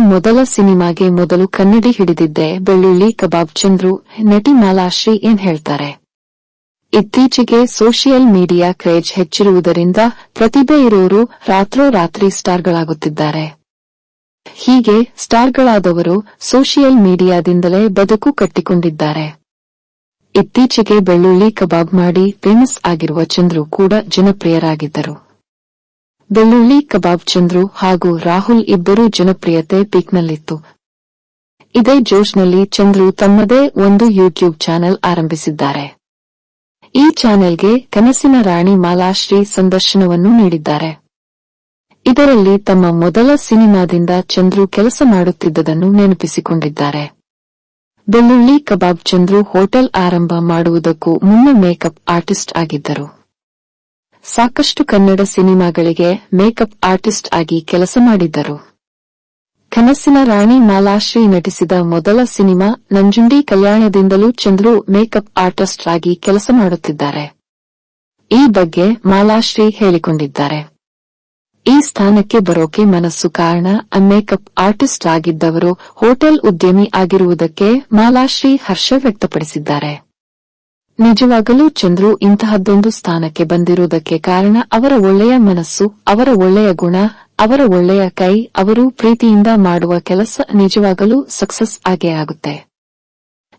ಮೊದಲ ಸಿನಿಮಾಗೆ ಮೊದಲು ಕನ್ನಡಿ ಹಿಡಿದಿದ್ದೆ. ಬೆಳ್ಳುಳ್ಳಿ ಕಬಾಬ್ ಚಂದ್ರು, ನಟಿ ಮಾಲಾಶ್ರೀ ಏನ್ ಹೇಳ್ತಾರೆ? ಇತ್ತೀಚೆಗೆ ಸೋಷಿಯಲ್ ಮೀಡಿಯಾ ಕ್ರೇಜ್ ಹೆಚ್ಚಿರುವುದರಿಂದ ಪ್ರತಿಭೆ ಇರೋರು ರಾತ್ರೋರಾತ್ರಿ ಸ್ಟಾರ್ಗಳಾಗುತ್ತಿದ್ದಾರೆ. ಹೀಗೆ ಸ್ಟಾರ್ಗಳಾದವರು ಸೋಷಿಯಲ್ ಮೀಡಿಯಾದಿಂದಲೇ ಬದುಕು ಕಟ್ಟಿಕೊಂಡಿದ್ದಾರೆ. ಇತ್ತೀಚೆಗೆ ಬೆಳ್ಳುಳ್ಳಿ ಕಬಾಬ್ ಮಾಡಿ ಫೇಮಸ್ ಆಗಿರುವ ಚಂದ್ರು ಕೂಡ ಜನಪ್ರಿಯರಾಗಿದ್ದರು. ಬೆಳ್ಳುಳ್ಳಿ, ಕಬಾಬ್ ಚಂದ್ರು ಹಾಗೂ ರಾಹುಲ್ ಇಬ್ಬರೂ ಜನಪ್ರಿಯತೆ ಪೀಕ್ನಲ್ಲಿತ್ತು. ಇದೇ ಜೋಶ್ನಲ್ಲಿ ಚಂದ್ರು ತಮ್ಮದೇ ಒಂದು ಯೂಟ್ಯೂಬ್ ಚಾನೆಲ್ ಆರಂಭಿಸಿದ್ದಾರೆ. ಈ ಚಾನೆಲ್ಗೆ ಕನಸಿನ ರಾಣಿ ಮಾಲಾಶ್ರೀ ಸಂದರ್ಶನವನ್ನು ನೀಡಿದ್ದಾರೆ. ಇದರಲ್ಲಿ ತಮ್ಮ ಮೊದಲ ಸಿನಿಮಾದಿಂದ ಚಂದ್ರು ಕೆಲಸ ಮಾಡುತ್ತಿದ್ದದನ್ನು ನೆನಪಿಸಿಕೊಂಡಿದ್ದಾರೆ. ಬೆಳ್ಳುಳ್ಳಿ, ಕಬಾಬ್ ಚಂದ್ರು ಹೋಟೆಲ್ ಆರಂಭ ಮಾಡುವುದಕ್ಕೂ ಮುನ್ನ ಮೇಕಪ್ ಆರ್ಟಿಸ್ಟ್ ಆಗಿದ್ದರು. ಸಾಕಷ್ಟು ಕನ್ನಡ ಸಿನಿಮಾಗಳಿಗೆ ಮೇಕಪ್ ಆರ್ಟಿಸ್ಟ್ ಆಗಿ ಕೆಲಸ ಮಾಡಿದ್ದರು. ಕನಸಿನ ರಾಣಿ ಮಾಲಾಶ್ರೀ ನಟಿಸಿದ ಮೊದಲ ಸಿನಿಮಾ ನಂಜುಂಡಿ ಕಲ್ಯಾಣದಿಂದಲೂ ಚಂದ್ರು ಮೇಕಪ್ ಆರ್ಟಿಸ್ಟ್ ಆಗಿ ಕೆಲಸ ಮಾಡುತ್ತಿದ್ದಾರೆ. ಈ ಬಗ್ಗೆ ಮಾಲಾಶ್ರೀ ಹೇಳಿಕೊಂಡಿದ್ದಾರೆ. ಈ ಸ್ಥಾನಕ್ಕೆ ಬರೋಕೆ ಮನಸ್ಸು ಕಾರಣ ಮೇಕಪ್ ಆರ್ಟಿಸ್ಟ್ ಆಗಿದ್ದವರು ಹೋಟೆಲ್ ಉದ್ಯಮಿ ಆಗಿರುವುದಕ್ಕೆ ಮಾಲಾಶ್ರೀ ಹರ್ಷ ವ್ಯಕ್ತಪಡಿಸಿದ್ದಾರೆ. ನಿಜವಾಗಲೂ ಚಂದ್ರು ಇಂತಹದ್ದೊಂದು ಸ್ಥಾನಕ್ಕೆ ಬಂದಿರುವುದಕ್ಕೆ ಕಾರಣ ಅವರ ಒಳ್ಳೆಯ ಮನಸ್ಸು, ಅವರ ಒಳ್ಳೆಯ ಗುಣ, ಅವರ ಒಳ್ಳೆಯ ಕೈ, ಅವರು ಪ್ರೀತಿಯಿಂದ ಮಾಡುವ ಕೆಲಸ ನಿಜವಾಗಲೂ ಸಕ್ಸಸ್ ಆಗೇ ಆಗುತ್ತೆ.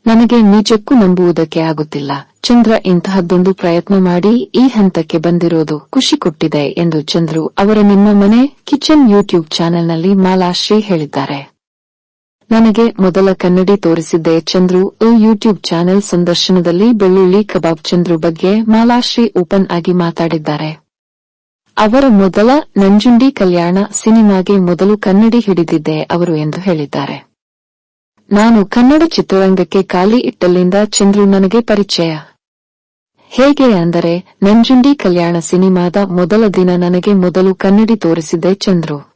ನನಗೆ ನಿಜಕ್ಕೂ ನಂಬುವುದಕ್ಕೆ ಆಗುತ್ತಿಲ್ಲ. ಚಂದ್ರ ಇಂತಹದ್ದೊಂದು ಪ್ರಯತ್ನ ಮಾಡಿ ಈ ಹಂತಕ್ಕೆ ಬಂದಿರೋದು ಖುಷಿ ಕೊಟ್ಟಿದೆ ಎಂದು ಚಂದ್ರು ಅವರ ನಿಮ್ಮ ಮನೆ ಕಿಚನ್ ಯೂಟ್ಯೂಬ್ ಚಾನೆಲ್ನಲ್ಲಿ ಮಾಲಾಶ್ರೀ ಹೇಳಿದ್ದಾರೆ. ನನಗೆ ಮೊದಲ ಕನ್ನಡಿ ತೋರಿಸಿದ್ದೆ ಚಂದ್ರು. ಯೂಟ್ಯೂಬ್ ಚಾನೆಲ್ ಸಂದರ್ಶನದಲ್ಲಿ ಬೆಳ್ಳುಳ್ಳಿ ಕಬಾಬ್ ಚಂದ್ರು ಬಗ್ಗೆ ಮಾಲಾಶ್ರೀ ಓಪನ್ ಆಗಿ ಮಾತಾಡಿದ್ದಾರೆ. ಅವರ ಮೊದಲ ನಂಜುಂಡಿ ಕಲ್ಯಾಣ ಸಿನಿಮಾಗೆ ಮೊದಲು ಕನ್ನಡಿ ಹಿಡಿದಿದ್ದೆ ಅವರು ಎಂದು ಹೇಳಿದ್ದಾರೆ. ನಾನು ಕನ್ನಡ ಚಿತ್ರರಂಗಕ್ಕೆ ಖಾಲಿ ಇಟ್ಟಲ್ಲಿಂದ ಚಂದ್ರು ನನಗೆ ಪರಿಚಯ. ಹೇಗೆ ಅಂದರೆ, ನಂಜುಂಡಿ ಕಲ್ಯಾಣ ಸಿನಿಮಾದ ಮೊದಲ ದಿನ ನನಗೆ ಮೊದಲು ಕನ್ನಡಿ ತೋರಿಸಿದ್ದೆ ಚಂದ್ರು.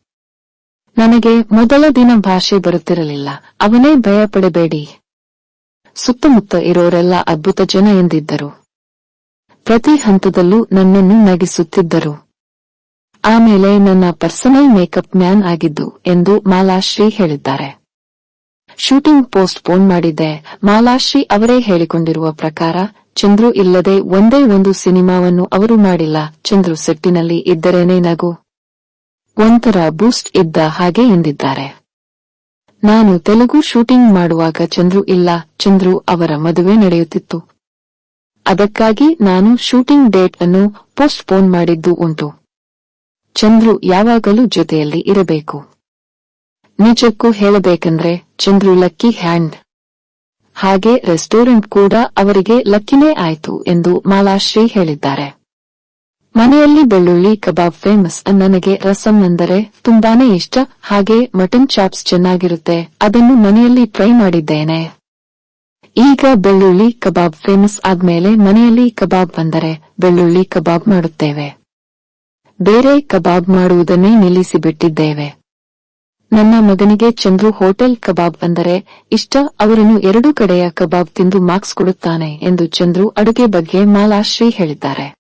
ನನಗೆ ಮೊದಲ ದಿನ ಭಾಷೆ ಬರುತ್ತಿರಲಿಲ್ಲ. ಅವನೇ ಭಯ ಪಡಬೇಡಿ ಸುತ್ತಮುತ್ತ ಇರೋರೆಲ್ಲ ಅದ್ಭುತ ಜನ ಎಂದಿದ್ದರು. ಪ್ರತಿ ಹಂತದಲ್ಲೂ ನನ್ನನ್ನು ನಗಿಸುತ್ತಿದ್ದರು. ಆಮೇಲೆ ನನ್ನ ಪರ್ಸನಲ್ ಮೇಕಪ್ ಮ್ಯಾನ್ ಆಗಿದ್ದು ಎಂದು ಮಾಲಾಶ್ರೀ ಹೇಳಿದ್ದಾರೆ. ಶೂಟಿಂಗ್ ಪೋಸ್ಟ್ ಪೋನ್ ಮಾಡಿದ್ದೆ. ಮಾಲಾಶ್ರೀ ಅವರೇ ಹೇಳಿಕೊಂಡಿರುವ ಪ್ರಕಾರ, ಚಂದ್ರು ಇಲ್ಲದೆ ಒಂದೇ ಒಂದು ಸಿನಿಮಾವನ್ನು ಅವರು ಮಾಡಿಲ್ಲ. ಚಂದ್ರು ಸೆಟ್ಟಿನಲ್ಲಿ ಇದ್ದರೇನೇ ನಗು. ಒಂಥರ ಬೂಸ್ಟ್ ಇದ್ದ ಹಾಗೆ ಎಂದಿದ್ದಾರೆ. ನಾನು ತೆಲುಗು ಶೂಟಿಂಗ್ ಮಾಡುವಾಗ ಚಂದ್ರು ಇಲ್ಲ, ಚಂದ್ರು ಅವರ ಮದುವೆ ನಡೆಯುತ್ತಿತ್ತು. ಅದಕ್ಕಾಗಿ ನಾನು ಶೂಟಿಂಗ್ ಡೇಟ್ ಅನ್ನು ಪೋಸ್ಟ್ ಪೋನ್ ಮಾಡಿದ್ದು ಉಂಟು. ಚಂದ್ರು ಯಾವಾಗಲೂ ಜೊತೆಯಲ್ಲಿ ಇರಬೇಕು. ನಿಜಕ್ಕೂ ಹೇಳಬೇಕಂದ್ರೆ ಚಂದ್ರು ಲಕ್ಕಿ ಹ್ಯಾಂಡ್. ಹಾಗೆ ರೆಸ್ಟೋರೆಂಟ್ ಕೂಡ ಅವರಿಗೆ ಲಕ್ಕಿನೇ ಆಯ್ತು ಎಂದು ಮಾಲಾಶ್ರೀ ಹೇಳಿದ್ದಾರೆ. ಮನೆಯಲ್ಲಿ ಬೆಳ್ಳುಳ್ಳಿ, ಕಬಾಬ್ ಫೇಮಸ್ ನನಗೆ ರಸಂ ಅಂದರೆ ತುಂಬಾನೇ ಇಷ್ಟ. ಹಾಗೆ ಮಟನ್ ಚಾಪ್ಸ್ ಚೆನ್ನಾಗಿರುತ್ತೆ. ಅದನ್ನು ಮನೆಯಲ್ಲಿ ಟ್ರೈ ಮಾಡಿದ್ದೇನೆ. ಈಗ ಬೆಳ್ಳುಳ್ಳಿ, ಕಬಾಬ್ ಫೇಮಸ್ ಆದ್ಮೇಲೆ ಮನೆಯಲ್ಲಿ ಕಬಾಬ್ ಬಂದರೆ ಬೆಳ್ಳುಳ್ಳಿ ಕಬಾಬ್ ಮಾಡುತ್ತೇವೆ. ಬೇರೆ ಕಬಾಬ್ ಮಾಡುವುದನ್ನೇ ನಿಲ್ಲಿಸಿಬಿಟ್ಟಿದ್ದೇವೆ. ನನ್ನ ಮಗನಿಗೆ ಚಂದ್ರು ಹೋಟೆಲ್ ಕಬಾಬ್ ಬಂದರೆ ಇಷ್ಟ. ಅವರನ್ನು ಎರಡು ಕಡೆಯ ಕಬಾಬ್ ತಿಂದು ಮಾರ್ಕ್ಸ್ ಕೊಡುತ್ತಾನೆ ಎಂದು ಚಂದ್ರು ಅಡುಗೆ ಬಗ್ಗೆ ಮಾಲಾಶ್ರೀ ಹೇಳಿದ್ದಾರೆ.